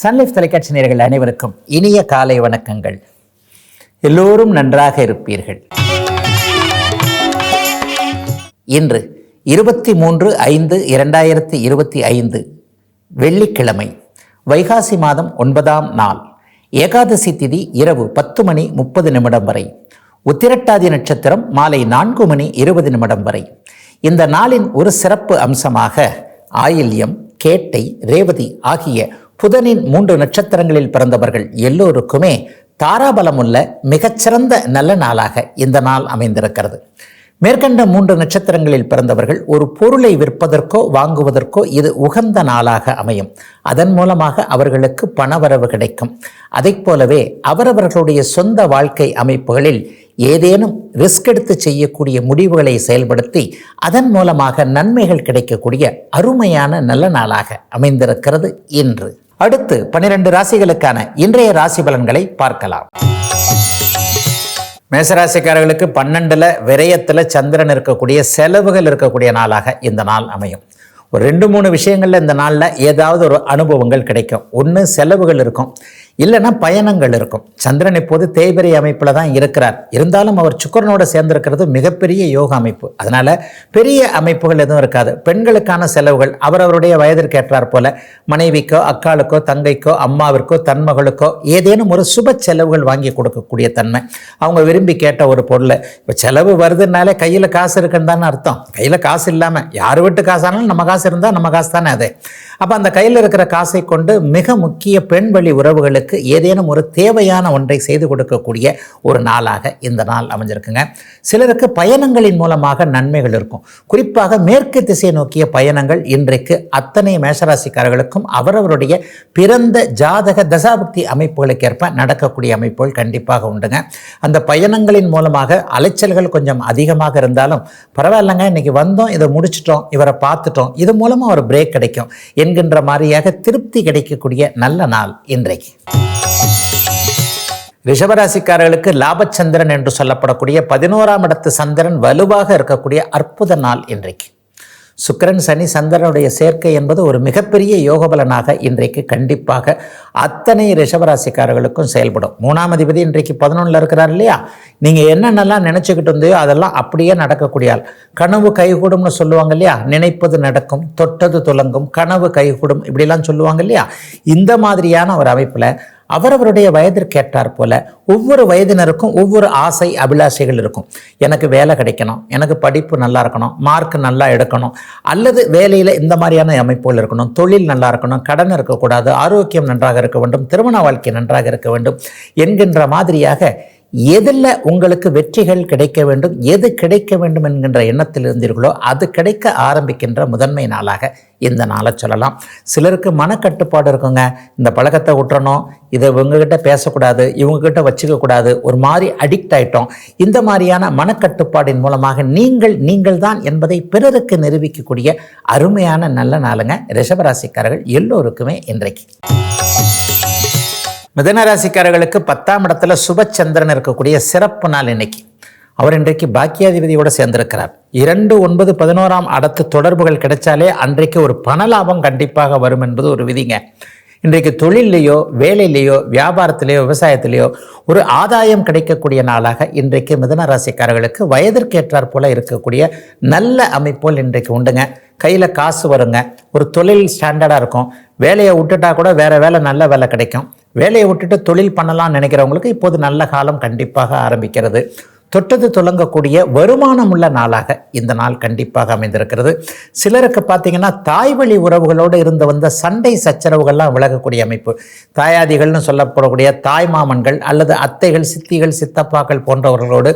Sun Life தொலைக்காட்சி நேர்கள் அனைவருக்கும் இனிய காலை வணக்கங்கள். எல்லோரும் நன்றாக இருப்பீர்கள். இன்று இருபத்தி மூன்று ஐந்து இரண்டாயிரத்தி இருபத்தி ஐந்து வெள்ளிக்கிழமை வைகாசி மாதம் ஒன்பதாம் நாள் ஏகாதசி திதி இரவு பத்து மணி முப்பது நிமிடம் வரை உத்திரட்டாதி நட்சத்திரம் மாலை நான்கு மணி இருபது நிமிடம் வரை. இந்த நாளின் ஒரு சிறப்பு அம்சமாக ஆயில்யம் கேட்டை ரேவதி ஆகிய புதனின் மூன்று நட்சத்திரங்களில் பிறந்தவர்கள் எல்லோருக்குமே தாராபலமுள்ள மிகச்சிறந்த நல்ல நாளாக இந்த நாள் அமைந்திருக்கிறது. மேற்கண்ட மூன்று நட்சத்திரங்களில் பிறந்தவர்கள் ஒரு பொருளை விற்பதற்கோ வாங்குவதற்கோ இது உகந்த நாளாக அமையும். அதன் மூலமாக அவர்களுக்கு பணவரவு கிடைக்கும். அதைப் போலவே அவரவர்களுடைய சொந்த வாழ்க்கை அமைப்புகளில் ஏதேனும் ரிஸ்க் எடுத்து செய்யக்கூடிய முடிவுகளை செயல்படுத்தி அதன் மூலமாக நன்மைகள் கிடைக்கக்கூடிய அருமையான நல்ல நாளாக அமைந்திருக்கிறது இன்று. அடுத்து பன்னிரண்டு ராசிகளுக்கான இன்றைய ராசி பலன்களை பார்க்கலாம். மேசராசிக்காரர்களுக்கு பன்னெண்டுல விரயத்துல சந்திரன் இருக்கக்கூடிய செலவுகள் இருக்கக்கூடிய நாளாக இந்த நாள் அமையும். ஒரு ரெண்டு மூணு விஷயங்கள்ல இந்த நாளில் ஏதாவது ஒரு அனுபவங்கள் கிடைக்கும். ஒன்று செலவுகள் இருக்கும். இல்லைன்னா பயணங்கள் இருக்கும். சந்திரன் இப்போது தேய்பிரை அமைப்பில் தான் இருக்கிறார். இருந்தாலும் அவர் சுக்கரனோட சேர்ந்திருக்கிறது மிகப்பெரிய யோக அமைப்பு. அதனால் பெரிய அமைப்புகள் எதுவும் இருக்காது. பெண்களுக்கான செலவுகள் அவரவருடைய வயதிற்கு ஏற்றார் போல மனைவிக்கோ அக்காளுக்கோ தங்கைக்கோ அம்மாவிற்கோ தன்மகளுக்கோ ஏதேனும் ஒரு சுப செலவுகள் வாங்கி கொடுக்கக்கூடிய தன்மை. அவங்க விரும்பி கேட்ட ஒரு பொருள் இப்போ செலவு வருதுனாலே கையில் காசு இருக்குன்னு தானே அர்த்தம். கையில் காசு இல்லாமல் யார் வீட்டு காசானாலும் நம்ம காசு இருந்தால் நம்ம காசு தானே அது. அப்போ அந்த கையில் இருக்கிற காசை கொண்டு மிக முக்கிய பெண் வழி உறவுகளுக்கு ஏதேனும் ஒரு தேவையான ஒன்றை செய்து கொடுக்கக்கூடிய ஒரு நாளாக இந்த நாள் அமைஞ்சிருக்குங்க. சிலருக்கு பயணங்களின் மூலமாக நன்மைகள் இருக்கும். குறிப்பாக மேற்கு திசை நோக்கிய பயணங்கள் இன்றைக்கு அத்தனை மேஷராசிக்காரர்களுக்கும் அவரவருடைய பிறந்த ஜாதக தசாபக்தி அமைப்புகளுக்கு ஏற்ப நடக்கக்கூடிய அமைப்புகள் கண்டிப்பாக உண்டுங்க. அந்த பயணங்களின் மூலமாக அலைச்சல்கள் கொஞ்சம் அதிகமாக இருந்தாலும் பரவாயில்லைங்க இன்னைக்கு வந்தோம் இதை முடிச்சிட்டோம் இவரை பார்த்துட்டோம் இது மூலமாக ஒரு பிரேக் கிடைக்கும் என்கின்ற மாதிரியாக திருப்தி கிடைக்கக்கூடிய நல்ல நாள் இன்றைக்கு. ரிஷபராசிக்காரர்களுக்கு லாபச்சந்திரன் என்று சொல்லப்படக்கூடிய பதினோராம் இடத்து சந்திரன் வலுவாக இருக்கக்கூடிய அற்புத நாள் இன்றைக்கு. சுக்கிரன் சனி சந்திரனுடைய சேர்க்கை என்பது ஒரு மிகப்பெரிய யோகபலனாக இன்றைக்கு கண்டிப்பாக அத்தனை ரிஷபராசிக்காரர்களுக்கும் செயல்படும். மூணாம் அதிபதி இன்றைக்கு பதினொன்றில் இருக்கிறார் இல்லையா? நீங்கள் என்னென்னலாம் நினச்சிக்கிட்டு இருந்தோ அதெல்லாம் அப்படியே நடக்கக்கூடிய ஆள். கனவு கைகூடும்னு சொல்லுவாங்க இல்லையா? நினைப்பது நடக்கும் தொட்டது துலங்கும் கனவு கைகூடும் இப்படிலாம் சொல்லுவாங்க இல்லையா? இந்த மாதிரியான ஒரு அமைப்பில் அவரவருடைய வயதிற்கு ஏற்றார் போல ஒவ்வொரு வயதினருக்கும் ஒவ்வொரு ஆசை அபிலாஷைகள் இருக்கும். எனக்கு வேலை கிடைக்கணும் எனக்கு படிப்பு நல்லா இருக்கணும் மார்க் நல்லா எடுக்கணும் அல்லது வேலையில் இந்த மாதிரியான அமைப்புகள் இருக்கணும் தொழில் நல்லா இருக்கணும் கடன் இருக்கக்கூடாது ஆரோக்கியம் நன்றாக இருக்க வேண்டும் திருமண வாழ்க்கை நன்றாக இருக்க வேண்டும் என்கின்ற மாதிரியாக எதில் உங்களுக்கு வெற்றிகள் கிடைக்க வேண்டும் எது கிடைக்க வேண்டும் என்கின்ற எண்ணத்தில் இருந்தீர்களோ அது கிடைக்க ஆரம்பிக்கின்ற முதன்மை நாளாக இந்த நாளை சொல்லலாம். சிலருக்கு மனக்கட்டுப்பாடு இருக்குங்க. இந்த பழக்கத்தை விட்டுறணும் இதை இவங்ககிட்ட பேசக்கூடாது இவங்ககிட்ட வச்சுக்கக்கூடாது ஒரு மாதிரி அடிக்ட் ஆயிட்டோம். இந்த மாதிரியான மனக்கட்டுப்பாடின் மூலமாக நீங்கள் நீங்கள் தான் என்பதை பிறருக்கு நிரூபிக்கக்கூடிய அருமையான நல்ல நாளுங்க. ரிஷபராசிக்காரர்கள் எல்லோருக்குமே இன்றைக்கு. மிதனராசிக்காரர்களுக்கு பத்தாம் இடத்துல சுபச்சந்திரன் இருக்கக்கூடிய சிறப்பு நாள் இன்னைக்கு. அவர் இன்றைக்கு பாக்கியாதிபதியோடு சேர்ந்திருக்கிறார். இரண்டு ஒன்பது பதினோராம் அடுத்து தொடர்புகள் கிடைச்சாலே அன்றைக்கு ஒரு பண லாபம் கண்டிப்பாக வரும் என்பது ஒரு விதிங்க. இன்றைக்கு தொழிலையோ வேலையிலேயோ வியாபாரத்திலேயோ விவசாயத்திலேயோ ஒரு ஆதாயம் கிடைக்கக்கூடிய நாளாக இன்றைக்கு மிதன ராசிக்காரர்களுக்கு வயதிற்கு போல இருக்கக்கூடிய நல்ல அமைப்போல் இன்றைக்கு உண்டுங்க. கையில் காசு வருங்க. ஒரு தொழில் ஸ்டாண்டர்டாக இருக்கும். வேலையை விட்டுட்டா கூட வேறு வேலை நல்ல வேலை கிடைக்கும். வேலையை விட்டுட்டு தொழில் பண்ணலாம்னு நினைக்கிறவங்களுக்கு இப்போது நல்ல காலம் கண்டிப்பாக ஆரம்பிக்கிறது. தொட்டது துலங்கக்கூடிய வருமானம் உள்ள நாளாக இந்த நாள் கண்டிப்பாக அமைந்திருக்கிறது. சிலருக்கு பார்த்தீங்கன்னா தாய் வழி உறவுகளோடு இருந்து வந்த சண்டை சச்சரவுகள்லாம் விலகக்கூடிய அமைப்பு. தாயாதிகள்னு சொல்லப்படக்கூடிய தாய் மாமன்கள் அல்லது அத்தைகள் சித்திகள் சித்தப்பாக்கள் போன்றவர்களோடு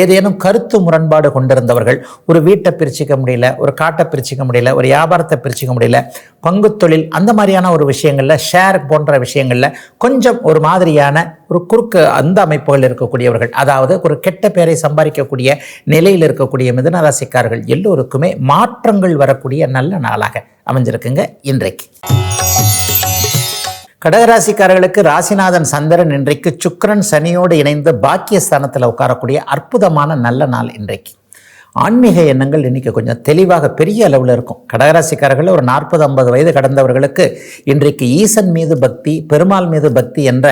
ஏதேனும் கருத்து முரண்பாடு கொண்டிருந்தவர்கள் ஒரு வீட்டை பிரிச்சுக்க முடியல ஒரு காட்டை பிரிச்சுக்க முடியல ஒரு வியாபாரத்தை பிரிச்சுக்க முடியல பங்கு தொழில் அந்த மாதிரியான ஒரு விஷயங்களில் ஷேர் போன்ற விஷயங்களில் கொஞ்சம் ஒரு மாதிரியான ஒரு குறுக்கு அந்த அமைப்புகள் இருக்கக்கூடியவர்கள். அதாவது ஒரு கெட்ட பேரை சம்பாதிக்கக்கூடிய நிலையில் இருக்கக்கூடிய மிதனராசிக்காரர்கள் எல்லோருக்குமே மாற்றங்கள் வரக்கூடிய நல்ல நாளாக அமைஞ்சிருக்குங்க இன்றைக்கு. கடகராசிக்காரர்களுக்கு ராசிநாதன் சந்திரன் இன்றைக்கு சுக்கரன் சனியோடு இணைந்து பாக்கியஸ்தானத்தில் உட்காரக்கூடிய அற்புதமான நல்ல நாள் இன்றைக்கு. ஆன்மீக எண்ணங்கள் இன்றைக்கி கொஞ்சம் தெளிவாக பெரிய அளவில் இருக்கும். கடகராசிக்காரர்கள் ஒரு நாற்பது ஐம்பது வயது கடந்தவர்களுக்கு இன்றைக்கு ஈசன் மீது பக்தி பெருமாள் மீது பக்தி என்ற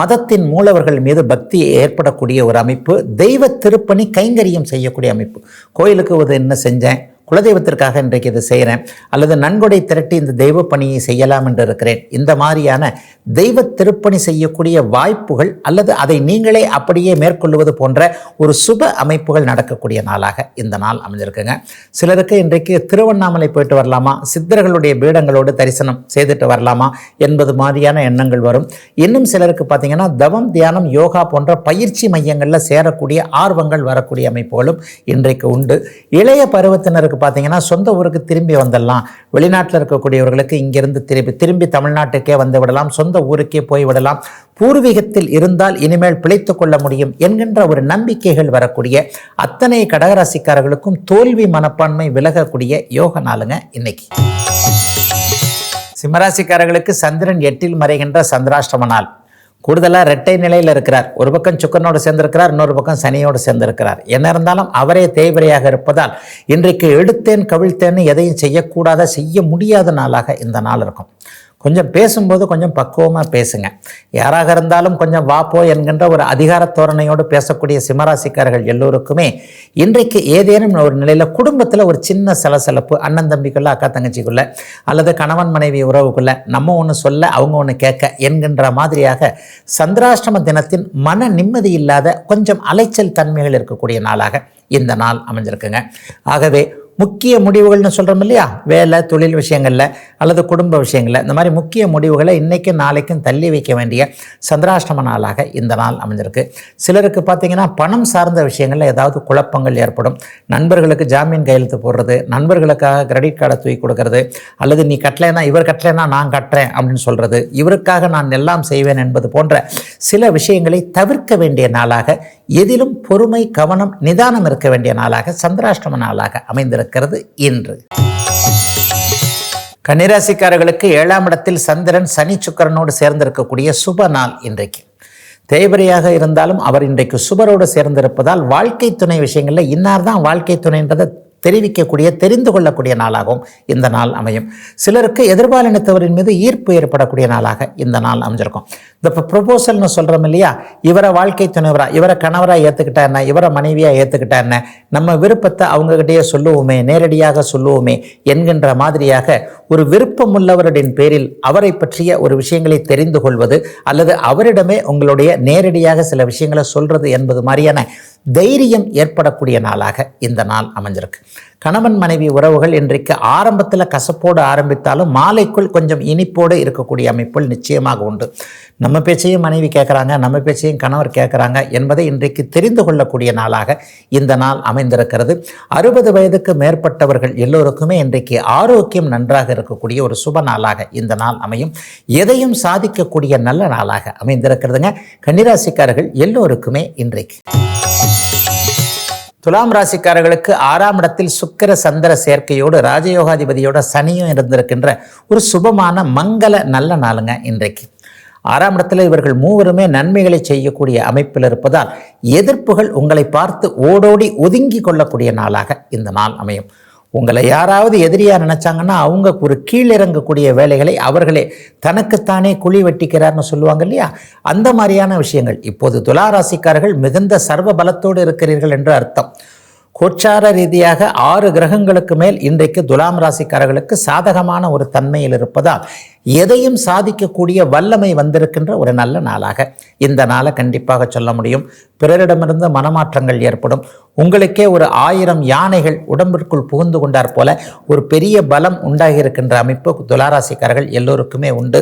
மதத்தின் மூலவர்கள் மீது பக்தி ஏற்படக்கூடிய ஒரு அமைப்பு. தெய்வ திருப்பணி கைங்கரியம் செய்யக்கூடிய அமைப்பு. கோயிலுக்கு ஒரு என்ன செஞ்சேன்? குலதெய்வத்திற்காக இன்றைக்கு இதை செய்கிறேன். அல்லது நன்கொடை திரட்டி இந்த தெய்வ பணியை செய்யலாம் என்று இருக்கிறேன். இந்த மாதிரியான தெய்வ திருப்பணி செய்யக்கூடிய வாய்ப்புகள் அல்லது அதை நீங்களே அப்படியே மேற்கொள்வது போன்ற ஒரு சுப அமைப்புகள் நடக்கக்கூடிய நாளாக இந்த நாள் அமைஞ்சிருக்குங்க. சிலருக்கு இன்றைக்கு திருவண்ணாமலை போயிட்டு வரலாமா? சித்தர்களுடைய பீடங்களோடு தரிசனம் செய்துட்டு வரலாமா? என்பது மாதிரியான எண்ணங்கள் வரும். இன்னும் சிலருக்கு பார்த்தீங்கன்னா தவம் தியானம் யோகா போன்ற பயிற்சி மையங்களில் சேரக்கூடிய ஆர்வங்கள் வரக்கூடிய அமைப்புகளும் இன்றைக்கு உண்டு. இளைய பருவத்தினருக்கு பார்த்தீங்கன்னா சொந்த ஊருக்கு திரும்பி வந்துடலாம். வெளிநாட்டில் இருக்கக்கூடியவர்களுக்கு இங்கிருந்து திரும்பி திரும்பி தமிழ்நாட்டுக்கே வந்து விடலாம். சொந்த ஊருக்கே போய் விடலாம். பூர்வீகத்தில் இருந்தால் இனிமேல் பிழைத்து கொள்ள முடியும் என்கின்ற ஒரு நம்பிக்கைகள் வரக்கூடிய அத்தனை கடகராசிக்காரர்களுக்கும் தோல்வி மனப்பான்மை விலகக்கூடிய யோக நாளுங்க இன்னைக்கு. சிம்மராசிக்காரர்களுக்கு சந்திரன் எட்டில் மறைகின்ற சந்திராஷ்டம நாள். கூடுதலாக ரெட்டை நிலையில் இருக்கிறார். ஒரு பக்கம் சுக்கரனோடு சேர்ந்திருக்கிறார் இன்னொரு பக்கம் சனியோடு சேர்ந்திருக்கிறார். என்ன இருந்தாலும் அவரே தேய்வரையாக இருப்பதால் இன்றைக்கு எடுத்தேன் கவிழ்த்தேன்னு எதையும் செய்யக்கூடாத செய்ய முடியாத நாளாக இந்த நாள் இருக்கும். கொஞ்சம் பேசும்போது கொஞ்சம் பக்குவமாக பேசுங்க. யாராக இருந்தாலும் கொஞ்சம் வாப்போ என்கின்ற ஒரு அதிகார தோரணையோடு பேசக்கூடிய சிம்மராசிக்காரர்கள் எல்லோருக்குமே இன்றைக்கு ஏதேனும் ஒரு நிலையில் குடும்பத்தில் ஒரு சின்ன சலசலப்பு அண்ணன் தம்பிக்குள்ள அக்கா தங்கச்சிக்குள்ள அல்லது கணவன் மனைவி உறவுக்குள்ள நம்ம ஒன்று சொல்ல அவங்க ஒன்று கேட்க என்கின்ற மாதிரியாக சந்திராஷ்டம தினத்தின் மன நிம்மதி இல்லாத கொஞ்சம் அலைச்சல் தன்மைகள் இருக்கக்கூடிய நாளாக இந்த நாள் அமைஞ்சிருக்குங்க. ஆகவே முக்கிய முடிவுகள்னு சொல்கிறோம் இல்லையா? வேலை தொழில் விஷயங்களில் அல்லது குடும்ப விஷயங்களில். இந்த மாதிரி முக்கிய முடிவுகளை இன்றைக்கும் நாளைக்கும் தள்ளி வைக்க வேண்டிய சந்திராஷ்டம நாளாக இந்த நாள் அமைஞ்சிருக்கு. சிலருக்கு பார்த்தீங்கன்னா பணம் சார்ந்த விஷயங்களில் ஏதாவது குழப்பங்கள் ஏற்படும். நண்பர்களுக்கு ஜாமீன் கையெழுத்து போடுறது நண்பர்களுக்காக கிரெடிட் கார்டை தூக்கி கொடுக்கறது அல்லது நீ கட்டலைன்னா இவர் கட்டலைன்னா நான் கட்டுறேன் அப்படின்னு சொல்கிறது இவருக்காக நான் எல்லாம் செய்வேன் என்பது போன்ற சில விஷயங்களை தவிர்க்க வேண்டிய நாளாக எதிலும் பொறுமை கவனம் நிதானம் இருக்க வேண்டிய நாளாக சந்திராஷ்டம நாளாக அமைந்திருக்கு. இருக்கிறது இன்று. கன்னிராசிக்காரர்களுக்கு ஏழாம் இடத்தில் சந்திரன் சனி சுக்கரனோடு சேர்ந்திருக்கக்கூடிய சுப நாள் இன்றைக்கு. தேவரையாக இருந்தாலும் அவர் இன்றைக்கு சுபரோடு சேர்ந்திருப்பதால் வாழ்க்கை துணை விஷயங்களில் இன்னார் தான் வாழ்க்கை துணைன்றதை தெரிவிக்கக்கூடிய தெரிந்து கொள்ளக்கூடிய நாளாகவும் இந்த நாள் அமையும். சிலருக்கு எதிர்பாலினத்தவரின் மீது ஈர்ப்பு ஏற்படக்கூடிய நாளாக இந்த நாள் அமைஞ்சிருக்கும். இந்த ப்ரொபோசல்னு சொல்கிறோம் இல்லையா? இவரை வாழ்க்கை துணைவரா இவரை கணவராக ஏற்றுக்கிட்டா என்ன? இவரை மனைவியாக ஏற்றுக்கிட்டா என்ன? நம்ம விருப்பத்தை அவங்ககிட்டயே சொல்லுவோமே நேரடியாக சொல்லுவோமே என்கின்ற மாதிரியாக ஒரு விருப்பமுள்ளவரின் பேரில் அவரை பற்றிய ஒரு விஷயங்களை தெரிந்து கொள்வது அல்லது அவரிடமே உங்களுடைய நேரடியாக சில விஷயங்களை சொல்றது என்பது மாதிரியான தைரியம் ஏற்படக்கூடிய நாளாக இந்த நாள் அமைஞ்சிருக்கு. கணவன் மனைவி உறவுகள் இன்றைக்கு ஆரம்பத்தில் கசப்போடு ஆரம்பித்தாலும் மாலைக்குள் கொஞ்சம் இனிப்போடு இருக்கக்கூடிய அமைப்புகள் நிச்சயமாக உண்டு. நம்ம பேச்சையும் மனைவி கேட்குறாங்க நம்ம பேச்சையும் கணவர் கேட்குறாங்க என்பதை இன்றைக்கு தெரிந்து கொள்ளக்கூடிய நாளாக இந்த நாள் அமைந்திருக்கிறது. அறுபது வயதுக்கு மேற்பட்டவர்கள் எல்லோருக்குமே இன்றைக்கு ஆரோக்கியம் நன்றாக இருக்கக்கூடிய ஒரு சுப நாளாக இந்த நாள் அமையும். எதையும் சாதிக்கக்கூடிய நல்ல நாளாக அமைந்திருக்கிறதுங்க. கன்னிராசிக்காரர்கள் எல்லோருக்குமே இன்றைக்கு. துலாம் ராசிக்காரர்களுக்கு ஆறாம் இடத்தில் சுக்கிர சந்திர சேர்க்கையோடு ராஜயோகாதிபதியோட சனியும் இருந்திருக்கின்ற ஒரு சுபமான மங்கள நல்ல நாளுங்க இன்றைக்கு. ஆறாம் இடத்துல இவர்கள் மூவருமே நன்மைகளை செய்யக்கூடிய அமைப்பில் இருப்பதால் எதிர்ப்புகள் உங்களை பார்த்து ஓடோடி ஒதுங்கி கொள்ளக்கூடிய நாளாக இந்த நாள் அமையும். உங்களை யாராவது எதிரியாக நினச்சாங்கன்னா அவங்க ஒரு கீழிறங்கக்கூடிய வேலைகளை அவர்களே தனக்குத்தானே குழி வெட்டிக்கிறார்னு சொல்லுவாங்க இல்லையா? அந்த மாதிரியான விஷயங்கள். இப்போது துளாராசிக்காரர்கள் மிகுந்த சர்வ பலத்தோடு இருக்கிறீர்கள் என்று அர்த்தம். கோச்சார ரீதியாக ஆறு கிரகங்களுக்கு மேல் இன்றைக்கு துலாம் ராசிக்காரர்களுக்கு சாதகமான ஒரு தன்மையில் இருப்பதால் எதையும் சாதிக்கக்கூடிய வல்லமை வந்திருக்கின்ற ஒரு நல்ல நாளாக இந்த நாளை கண்டிப்பாக சொல்ல முடியும். பிறரிடமிருந்து மனமாற்றங்கள் ஏற்படும். உங்களுக்கே ஒரு ஆயிரம் யானைகள் உடம்பிற்குள் புகுந்து கொண்டார் போல ஒரு பெரிய பலம் உண்டாகியிருக்கின்ற அமைப்பு துளாராசிக்காரர்கள் எல்லோருக்குமே உண்டு.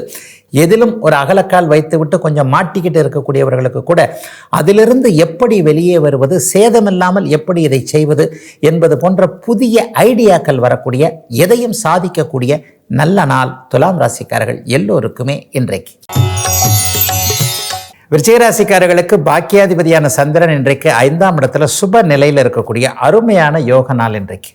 எதிலும் ஒரு அகலக்கால் வைத்துவிட்டு கொஞ்சம் மாட்டிக்கிட்டு இருக்கக்கூடியவர்களுக்கு கூட அதிலிருந்து எப்படி வெளியே வருவது சேதமில்லாமல் எப்படி இதை செய்வது என்பது போன்ற புதிய ஐடியாக்கள் வரக்கூடிய எதையும் சாதிக்கக்கூடிய நல்ல நாள் துலாம் ராசிக்காரர்கள் எல்லோருக்குமே இன்றைக்கு. விருச்சிகராசிக்காரர்களுக்கு பாக்கியாதிபதியான சந்திரன் இன்றைக்கு ஐந்தாம் இடத்துல சுப நிலையில் இருக்கக்கூடிய அருமையான யோக நாள் இன்றைக்கு.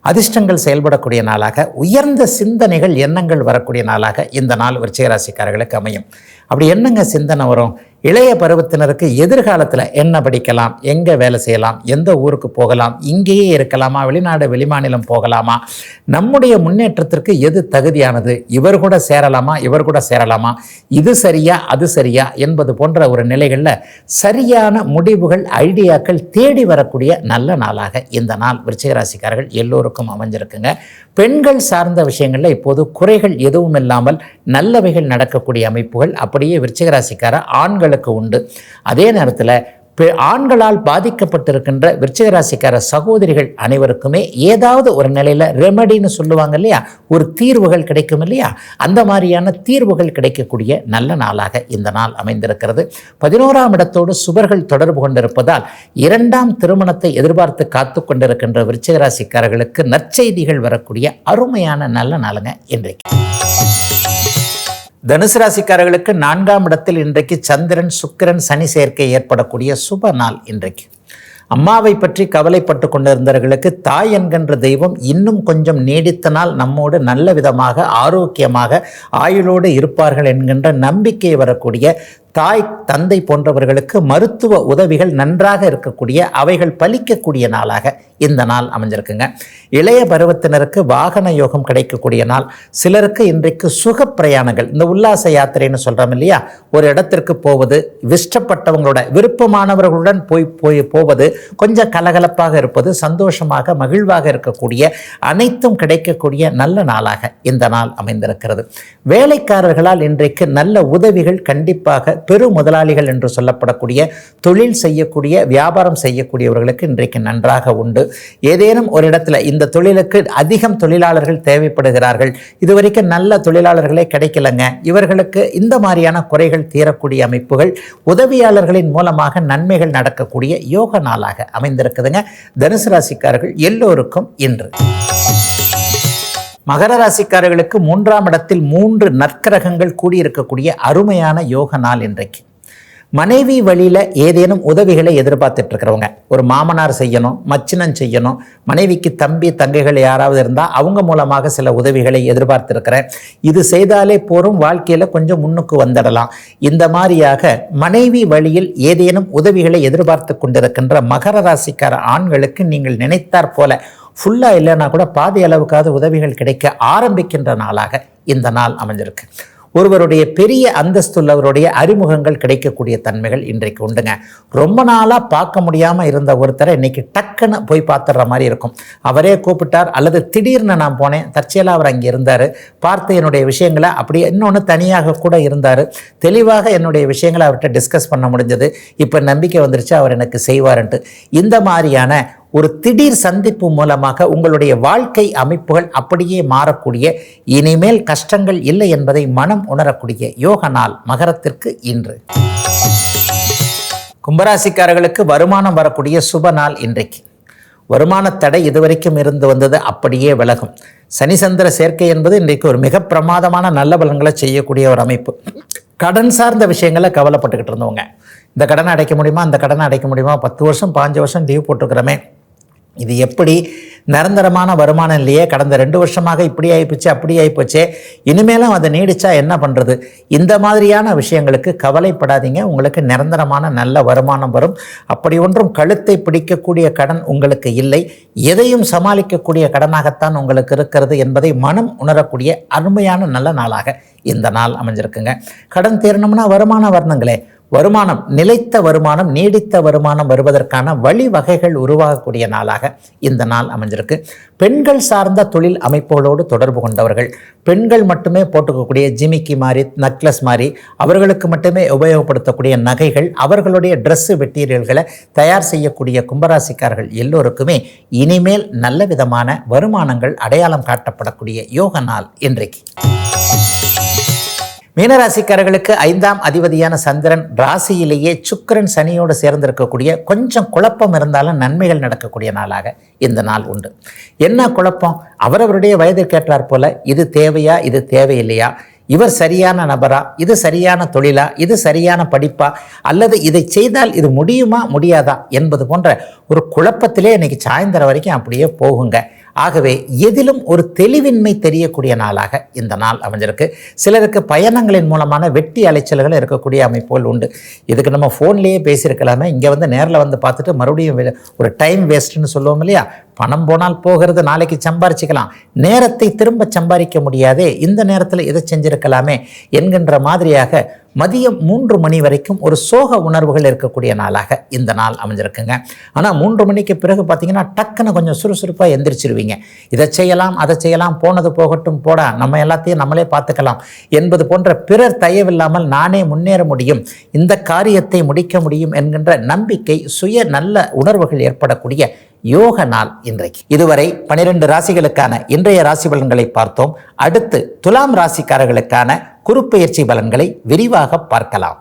அதிர்ஷ்டங்கள் செயல்படக்கூடிய நாளாக உயர்ந்த சிந்தனைகள் எண்ணங்கள் வரக்கூடிய நாளாக இந்த நாள் விருச்சிகராசிக்காரர்களுக்கு அமையும். அப்படி என்னங்க சிந்தனை வரும்? இளைய பருவத்தினருக்கு எதிர்காலத்தில் என்ன படிக்கலாம் எங்கே வேலை செய்யலாம் எந்த ஊருக்கு போகலாம் இங்கேயே இருக்கலாமா வெளிநாடு வெளிமாநிலம் போகலாமா நம்முடைய முன்னேற்றத்திற்கு எது தகுதியானது இவர் கூட சேரலாமா இவர் கூட சேரலாமா இது சரியா அது சரியா என்பது போன்ற ஒரு நிலைகளில் சரியான முடிவுகள் ஐடியாக்கள் தேடி வரக்கூடிய நல்ல நாளாக இந்த நாள் விருச்சிகராசிக்காரர்கள் எல்லோருக்கும் அமைஞ்சிருக்குங்க. பெண்கள் சார்ந்த விஷயங்களில் இப்போது குறைகள் எதுவும் இல்லாமல் நல்லவைகள் நடக்கக்கூடிய அமைப்புகள் அப்படியே விருச்சிகராசிக்கார பெண்களுக்கு உண்டு. அதே நேரத்தில் ஆண்களால் பாதிக்கப்பட்டிருக்கின்ற விருச்சிக ராசிக்கார சகோதரிகள் அனைவருக்குமே ஏதாவது ஒரு நிலையில் ரெமடின்னு சொல்லுவாங்க இல்லையா? ஒரு தீர்வுகள் கிடைக்கும் இல்லையா? அந்த மாதிரியான தீர்வுகள் கிடைக்கக்கூடிய நல்ல நாளாக இந்த நாள் அமைந்திருக்கிறது. பதினோராம் இடத்தோடு சுபர்கள் தொடர்பு கொண்டிருப்பதால் இரண்டாம் திருமணத்தை எதிர்பார்த்து காத்து கொண்டிருக்கின்ற விருச்சிக ராசிக்காரர்களுக்கு நற்செய்திகள் வரக்கூடிய அருமையான நல்ல நாளுங்க இன்றைக்கு. தனுசு ராசிக்காரர்களுக்கு நான்காம் இடத்தில் இன்றைக்கு சந்திரன் சுக்கிரன் சனி சேர்க்கை ஏற்படக்கூடிய சுப நாள் இன்றைக்கு. அம்மாவை பற்றி கவலைப்பட்டு கொண்டிருந்தவர்களுக்கு தாய் என்கின்ற தெய்வம் இன்னும் கொஞ்சம் நீடித்த நாள் நம்மோடு நல்ல விதமாக ஆரோக்கியமாக ஆயுளோடு இருப்பார்கள் என்கின்ற நம்பிக்கை வரக்கூடிய தாய் தந்தை போன்றவர்களுக்கு மருத்துவ உதவிகள் நன்றாக இருக்கக்கூடிய அவைகள் பலிக்கக்கூடிய நாளாக இந்த நாள் அமைஞ்சிருக்குங்க. இளைய பருவத்தினருக்கு வாகன யோகம் கிடைக்கக்கூடிய நாள். சிலருக்கு இன்றைக்கு சுக பிரயாணங்கள் இந்த உல்லாச யாத்திரைன்னு சொல்கிறோம் இல்லையா? ஒரு இடத்திற்கு போவது விஷ்டப்பட்டவங்களோட விருப்பமானவர்களுடன் போய் போய் போவது கொஞ்சம் கலகலப்பாக இருப்பது சந்தோஷமாக மகிழ்வாக இருக்கக்கூடிய அனைத்தும் கிடைக்கக்கூடிய நல்ல நாளாக இந்த நாள் அமைந்திருக்கிறது. வேலைக்காரர்களால் இன்றைக்கு நல்ல உதவிகள் கண்டிப்பாக பெரு முதலாளிகள் என்று சொல்லப்படக்கூடிய தொழில் செய்யக்கூடிய வியாபாரம் செய்யக்கூடியவர்களுக்கு இன்றைக்கு நன்றாக உண்டு. ஏதேனும் ஒரு இடத்துல இந்த தொழிலுக்கு அதிகம் தொழிலாளர்கள் தேவைப்படுகிறார்கள் இதுவரைக்கும் நல்ல தொழிலாளர்களே கிடைக்கலங்க. இவர்களுக்கு இந்த மாதிரியான குறைகள் தீரக்கூடிய அமைப்புகள் உதவியாளர்களின் மூலமாக நன்மைகள் நடக்கக்கூடிய யோக நாளாக அமைந்திருக்குதுங்க. தனுசு ராசிக்காரர்கள் எல்லோருக்கும் இன்று. மகர ராசிக்காரர்களுக்கு மூன்றாம் இடத்தில் மூன்று நற்கிரகங்கள் கூடியிருக்கக்கூடிய அருமையான யோக நாள் இன்றைக்கு. மனைவி வழியில் ஏதேனும் உதவிகளை எதிர்பார்த்துட்டு இருக்கிறவங்க. ஒரு மாமனார் செய்யணும் மச்சினன் செய்யணும் மனைவிக்கு தம்பி தங்கைகள் யாராவது இருந்தால் அவங்க மூலமாக சில உதவிகளை எதிர்பார்த்துருக்கிறேன். இது செய்தாலே போரும் வாழ்க்கையில் கொஞ்சம் முன்னுக்கு வந்துடலாம். இந்த மாதிரியாக மனைவி வழியில் ஏதேனும் உதவிகளை எதிர்பார்த்து கொண்டிருக்கின்ற மகர ராசிக்கார ஆண்களுக்கு நீங்கள் நினைத்தாற் போல ஃபுல்லாக இல்லைனா கூட பாதி அளவுக்காவது உதவிகள் கிடைக்க ஆரம்பிக்கின்ற நாளாக இந்த நாள் அமைஞ்சிருக்கு. ஒருவருடைய பெரிய அந்தஸ்துள்ளவருடைய அறிமுகங்கள் கிடைக்கக்கூடிய தன்மைகள் இன்றைக்கு உண்டுங்க. ரொம்ப நாளாக பார்க்க முடியாமல் இருந்த ஒருத்தரை இன்றைக்கி டக்குன்னு போய் பார்த்துடுற மாதிரி இருக்கும். அவரே கூப்பிட்டார் அல்லது திடீர்னு நான் போனேன் தற்செயலாக அவர் அங்கே இருந்தார் பார்த்து என்னுடைய விஷயங்களை அப்படியே இன்னொன்று தனியாக கூட இருந்தார். தெளிவாக என்னுடைய விஷயங்களை அவர்கிட்ட டிஸ்கஸ் பண்ண முடிஞ்சது. இப்போ நம்பிக்கை வந்துருச்சு அவர் எனக்கு செய்வாருன்ட்டு. இந்த மாதிரியான ஒரு திடீர் சந்திப்பு மூலமாக உங்களுடைய வாழ்க்கை அமைப்புகள் அப்படியே மாறக்கூடிய இனிமேல் கஷ்டங்கள் இல்லை என்பதை மனம் உணரக்கூடிய யோக நாள் மகரத்திற்கு இன்று. கும்பராசிக்காரர்களுக்கு வருமானம் வரக்கூடிய சுப நாள் இன்றைக்கு. வருமான தடை இதுவரைக்கும் இருந்து வந்தது அப்படியே விலகும். சனி சந்திர சேர்க்கை என்பது இன்றைக்கு ஒரு மிக பிரமாதமான நல்ல பலன்களை செய்யக்கூடிய ஒரு அமைப்பு. கடன் சார்ந்த விஷயங்களை கவலைப்பட்டுக்கிட்டு இருந்தவங்க. இந்த கடனை அடைக்க முடியுமா? அந்த கடனை அடைக்க முடியுமா? பத்து வருஷம் பாஞ்சு வருஷம் லீவ் போட்டுக்கிறோமே இது எப்படி நிரந்தரமான வருமானம் இல்லையே கடந்த ரெண்டு வருஷமாக இப்படி ஆகிப்போச்சு அப்படி ஆகிப்போச்சே இனிமேலும் அதை நீடிச்சா என்ன பண்ணுறது இந்த மாதிரியான விஷயங்களுக்கு கவலைப்படாதீங்க. உங்களுக்கு நிரந்தரமான நல்ல வருமானம் வரும். அப்படி ஒன்றும் கழுத்தை பிடிக்கக்கூடிய கடன் உங்களுக்கு இல்லை. எதையும் சமாளிக்கக்கூடிய கடனாகத்தான் உங்களுக்கு இருக்கிறது என்பதை மனம் உணரக்கூடிய அருமையான நல்ல நாளாக இந்த நாள் அமைஞ்சிருக்குங்க. கடன் தீரணும்னா வருமானம் வரணுங்களே. வருமானம் நிலைத்த வருமானம் நீடித்த வருமானம் வருவதற்கான வழிவகைகள் உருவாகக்கூடிய நாளாக இந்த நாள் அமைஞ்சிருக்கு. பெண்கள் சார்ந்த தொழில் அமைப்புகளோடு தொடர்பு கொண்டவர்கள் பெண்கள் மட்டுமே போட்டுக்கக்கூடிய ஜிமிக்கி மாதிரி நக்லஸ் மாதிரி அவர்களுக்கு மட்டுமே உபயோகப்படுத்தக்கூடிய நகைகள் அவர்களுடைய ட்ரெஸ்ஸு மெட்டீரியல்களை தயார் செய்யக்கூடிய கும்பராசிக்காரர்கள் எல்லோருக்குமே இனிமேல் நல்ல விதமான வருமானங்கள் அடையாளம் காட்டப்படக்கூடிய யோக நாள் இன்றைக்கு. மீனராசிக்காரர்களுக்கு ஐந்தாம் அதிபதியான சந்திரன் ராசியிலேயே சுக்கிரன் சனியோடு சேர்ந்திருக்கக்கூடிய கொஞ்சம் குழப்பம் இருந்தாலும் நன்மைகள் நடக்கக்கூடிய நாளாக இந்த நாள் உண்டு. என்ன குழப்பம்? அவரவருடைய வயதிற்கேற்றாற் போல இது தேவையா இது தேவையில்லையா? இவர் சரியான நபரா? இது சரியான தொழிலா? இது சரியான படிப்பா? அல்லது இதை செய்தால் இது முடியுமா முடியாதா? என்பது போன்ற ஒரு குழப்பத்திலே இன்னைக்கு சாயந்தரம் வரைக்கும் அப்படியே போகுங்க. ஆகவே எதிலும் ஒரு தெளிவின்மை தெரியக்கூடிய நாளாக இந்த நாள் அமைஞ்சிருக்கு. சிலருக்கு பயணங்களின் மூலமான வெட்டி அலைச்சல்கள் இருக்கக்கூடிய அமைப்புகள் உண்டு. இதுக்கு நம்ம ஃபோன்லேயே பேசியிருக்கலாமே. இங்கே வந்து நேரில் வந்து பார்த்துட்டு மறுபடியும் வே- ஒரு டைம் வேஸ்ட்டுன்னு சொல்லுவோம் இல்லையா? பணம் போனால் போகிறது நாளைக்கு சம்பாரிச்சுக்கலாம். நேரத்தை திரும்ப சம்பாதிக்க முடியாதே இந்த நேரத்தில் இதை செஞ்சிருக்கலாமே என்கின்ற மாதிரியாக மதியம் மூன்று மணி வரைக்கும் ஒரு சோக உணர்வுகள் இருக்கக்கூடிய நாளாக இந்த நாள் அமைஞ்சிருக்குங்க. ஆனால் மூன்று மணிக்கு பிறகு பார்த்தீங்கன்னா டக்குன்னு கொஞ்சம் சுறுசுறுப்பாக எந்திரிச்சிருவீங்க. இதை செய்யலாம் அதை செய்யலாம் போனது போகட்டும் போடா நம்ம எல்லாத்தையும் நம்மளே பார்த்துக்கலாம் என்பது போன்ற பிறர் தயவில்லாமல் நானே முன்னேற முடியும் இந்த காரியத்தை முடிக்க முடியும் என்கின்ற நம்பிக்கை சுய நல்ல உணர்வுகள் ஏற்படக்கூடிய யோக நாள் இன்றைக்கு. இதுவரை பனிரெண்டு ராசிகளுக்கான இன்றைய ராசி பலன்களை பார்த்தோம். அடுத்து துலாம் ராசிக்காரர்களுக்கான குறுப்பெயர்ச்சி பலன்களை விரிவாக பார்க்கலாம்.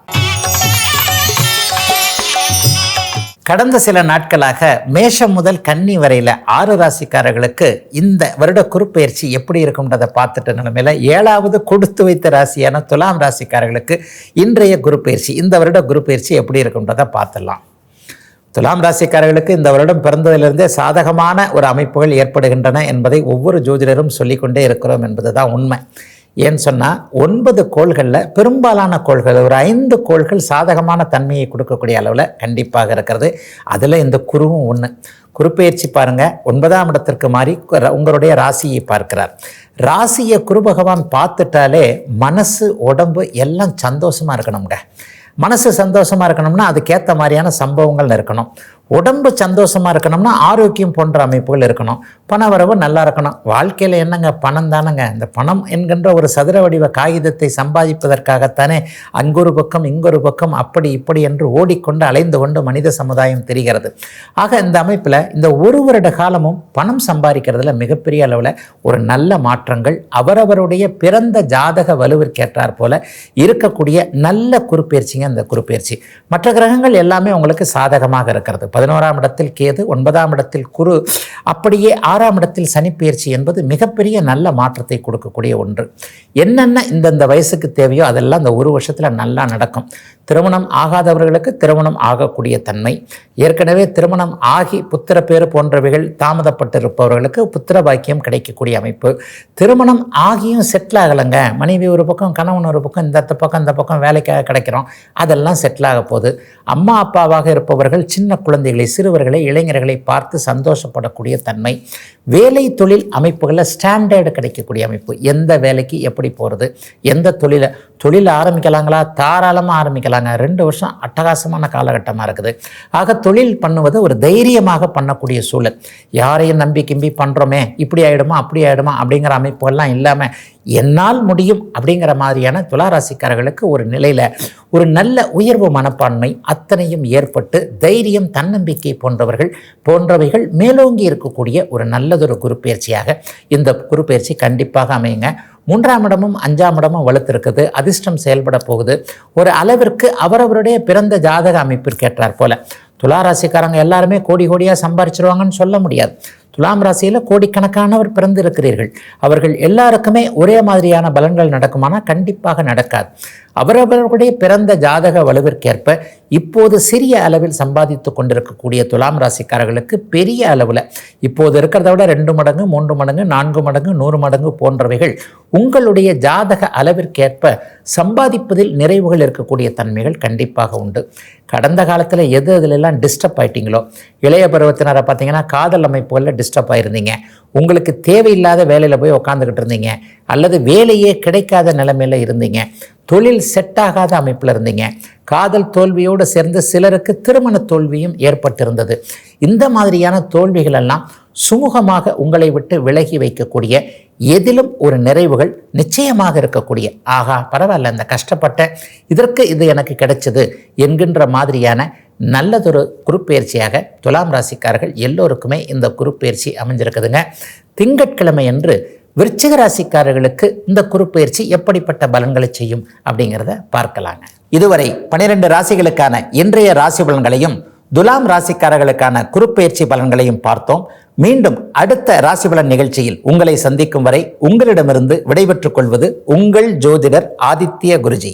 கடந்த சில நாட்களாக மேஷம் முதல் கன்னி வரையில் ஆறு ராசிக்காரர்களுக்கு இந்த வருட குறுப்பெயர்ச்சி எப்படி இருக்கும்ன்றதை பார்த்துட்ட நிலைமையில் ஏழாவது கொடுத்து வைத்த ராசியான துலாம் ராசிக்காரர்களுக்கு இன்றைய குருப்பெயர்ச்சி இந்த வருட குருப்பெயர்ச்சி எப்படி இருக்கும்ன்றதை பார்த்துடலாம். துலாம் ராசிக்காரர்களுக்கு இந்த வருடம் பிறந்ததிலிருந்தே சாதகமான ஒரு அமைப்புகள் ஏற்படுகின்றன என்பதை ஒவ்வொரு ஜோதிடரும் சொல்லிக்கொண்டே இருக்கிறோம் என்பது தான் உண்மை. ஏன்னு சொன்னால் ஒன்பது கோள்களில் பெரும்பாலான கோள்கள் ஒரு ஐந்து கோள்கள் சாதகமான தன்மையை கொடுக்கக்கூடிய அளவில் கண்டிப்பாக இருக்கிறது. அதில் இந்த குருவும் ஒன்று குருப்பெயர்ச்சி பாருங்கள் ஒன்பதாம் இடத்திற்கு மாறி உங்களுடைய ராசியை பார்க்கிறார். ராசியை குரு பகவான் பார்த்துட்டாலே மனசு உடம்பு எல்லாம் சந்தோஷமாக இருக்கணுங்க மனசு சந்தோஷமாக இருக்கணும்னா அதுக்கேற்ற மாதிரியான சம்பவங்கள் இருக்கணும். உடம்பு சந்தோஷமாக இருக்கணும்னா ஆரோக்கியம் போன்ற அமைப்புகள் இருக்கணும். பண வரவு நல்லா இருக்கணும். வாழ்க்கையில் என்னங்க? பணம் தானங்க. இந்த பணம் என்கின்ற ஒரு சதுர வடிவ காகிதத்தை சம்பாதிப்பதற்காகத்தானே அங்கொரு பக்கம் இங்கொரு பக்கம் அப்படி இப்படி என்று ஓடிக்கொண்டு அலைந்து கொண்டு மனித சமுதாயம் தெரிகிறது. ஆக இந்த அமைப்பில் இந்த ஒரு வருட காலமும் பணம் சம்பாதிக்கிறதுல மிகப்பெரிய அளவில் ஒரு நல்ல மாற்றங்கள் அவரவருடைய பிறந்த ஜாதக வலுவிற்கேற்றார் போல இருக்கக்கூடிய நல்ல குறுப்பெயர்ச்சிங்க அந்த குறுப்பெயர்ச்சி. மற்ற கிரகங்கள் எல்லாமே உங்களுக்கு சாதகமாக இருக்கிறது. பதினோராம் இடத்தில் கேது ஒன்பதாம் இடத்தில் குரு. அப்படியே ஆறாம் இடத்தில் சனிப்பெயர்ச்சி என்பது மிகப்பெரிய நல்ல மாற்றத்தை கொடுக்கக்கூடிய ஒன்று. என்னென்ன இந்தந்த வயசுக்கு தேவையோ அதெல்லாம் இந்த ஒரு வருஷத்தில் நல்லா நடக்கும். திருமணம் ஆகாதவர்களுக்கு திருமணம் ஆகக்கூடிய தன்மை. ஏற்கனவே திருமணம் ஆகி புத்திர பேறு போன்றவைகள் தாமதப்பட்டிருப்பவர்களுக்கு புத்திர பாக்கியம் கிடைக்கக்கூடிய அமைப்பு. திருமணம் ஆகியும் செட்டில் ஆகலைங்க. மனைவி ஒரு பக்கம் கணவன் ஒரு பக்கம் இந்த பக்கம் இந்த பக்கம் வேலைக்காக கிடைக்கிறோம். அதெல்லாம் செட்டில் ஆக போகுது. அம்மா அப்பாவாக இருப்பவர்கள் சின்ன குழந்தைகளை சிறுவர்களை இளைஞர்களை பார்த்து சந்தோஷப்படக்கூடிய தன்மை. வேலை தொழில் அமைப்புகளில் ஸ்டாண்டர்டு கிடைக்கக்கூடிய அமைப்பு. எந்த வேலைக்கு எப்படி போகிறது எந்த தொழிலை தொழில் ஆரம்பிக்கலாங்களா? தாராளமாக ஆரம்பிக்கலாங்க. ரெண்டு வருஷம் அட்டகாசமான காலகட்டமாக இருக்குது. ஆக தொழில் பண்ணுவது ஒரு தைரியமாக பண்ணக்கூடிய சூழல். யாரையும் நம்பி கிம்பி பண்ணுறோமே இப்படி ஆகிடுமா அப்படி ஆகிடுமா அப்படிங்கிற அமைப்புகள்லாம் இல்லாமல் என்னால் முடியும் அப்படிங்கிற மாதிரியான துளாராசிக்காரர்களுக்கு ஒரு நிலையில் ஒரு நல்ல உயர்வு மனப்பான்மை அத்தனையும் ஏற்பட்டு தைரியம் தன்னை தன்னம்பிக்கை போன்றவர்கள் போன்றவைகள் மேலோங்கி இருக்கக்கூடிய ஒரு நல்லதொரு குருப்பெயர்ச்சியாக இந்த குருப்பெயர்ச்சி கண்டிப்பாக அமையுங்க. மூன்றாம் இடமும் அஞ்சாம் இடமும் வலுத்திருக்குது. அதிர்ஷ்டம் செயல்பட போகுது. ஒரு அளவிற்கு அவரவருடைய பிறந்த ஜாதக அமைப்பிற்கேற்றார் போல. துளாராசிக்காரங்க எல்லாருமே கோடி கோடியாக சம்பாரிச்சிருவாங்கன்னு சொல்ல முடியாது. துலாம் ராசியில் கோடிக்கணக்கானவர் பிறந்து இருக்கிறீர்கள் அவர்கள் எல்லாருக்குமே ஒரே மாதிரியான பலன்கள் நடக்குமானா? கண்டிப்பாக நடக்காது. அவரவர்களுடைய பிறந்த ஜாதக வலுவிற்கேற்ப இப்போது சிறிய அளவில் சம்பாதித்து கொண்டிருக்கக்கூடிய துலாம் ராசிக்காரர்களுக்கு பெரிய அளவில் இப்போது இருக்கிறத விட ரெண்டு மடங்கு மூன்று மடங்கு நான்கு மடங்கு நூறு மடங்கு போன்றவைகள் உங்களுடைய ஜாதக அளவிற்கேற்ப சம்பாதிப்பதில் நிறைவுகள் இருக்கக்கூடிய தன்மைகள் கண்டிப்பாக உண்டு. கடந்த காலத்தில் எது அதிலெல்லாம் டிஸ்டர்ப் ஆயிட்டீங்களோ இளைய பருவத்தினரை பார்த்தீங்கன்னா காதல் அமைப்புகளில் டிஸ்டர்ப் ஆயிருந்தீங்க. உங்களுக்கு தேவையில்லாத வேலையில் போய் உக்காந்துக்கிட்டு இருந்தீங்க. அல்லது வேலையே கிடைக்காத நிலைமையில் இருந்தீங்க. தொழில் செட் ஆகாத அமைப்பில் இருந்தீங்க. காதல் தோல்வியோடு சேர்ந்து சிலருக்கு திருமண தோல்வியும் ஏற்பட்டிருந்தது. இந்த மாதிரியான தோல்விகளெல்லாம் சுமூகமாக உங்களை விட்டு விலகி வைக்கக்கூடிய எதிலும் ஒரு நிறைவுகள் நிச்சயமாக இருக்கக்கூடிய. ஆகா பரவாயில்ல இந்த கஷ்டப்பட்ட இதற்கு இது எனக்கு கிடைச்சது என்கின்ற மாதிரியான நல்லதொரு குருப்பெயர்ச்சியாக துலாம் ராசிக்காரர்கள் எல்லோருக்குமே இந்த குருப்பெயர்ச்சி அமைஞ்சிருக்குதுங்க. திங்கட்கிழமை என்று விருச்சிக ராசிக்காரர்களுக்கு இந்த குறுப்பெயர்ச்சி எப்படிப்பட்ட பலன்களை செய்யும் அப்படிங்கிறத பார்க்கலாங்க. இதுவரை பனிரெண்டு ராசிகளுக்கான இன்றைய ராசி பலன்களையும் துலாம் ராசிக்காரர்களுக்கான குருப்பெயர்ச்சி பலன்களையும் பார்த்தோம். மீண்டும் அடுத்த ராசி பலன் நிகழ்ச்சியில் உங்களை சந்திக்கும் வரை உங்களிடமிருந்து விடைபெற்றுக் கொள்வது உங்கள் ஜோதிடர் ஆதித்ய குருஜி.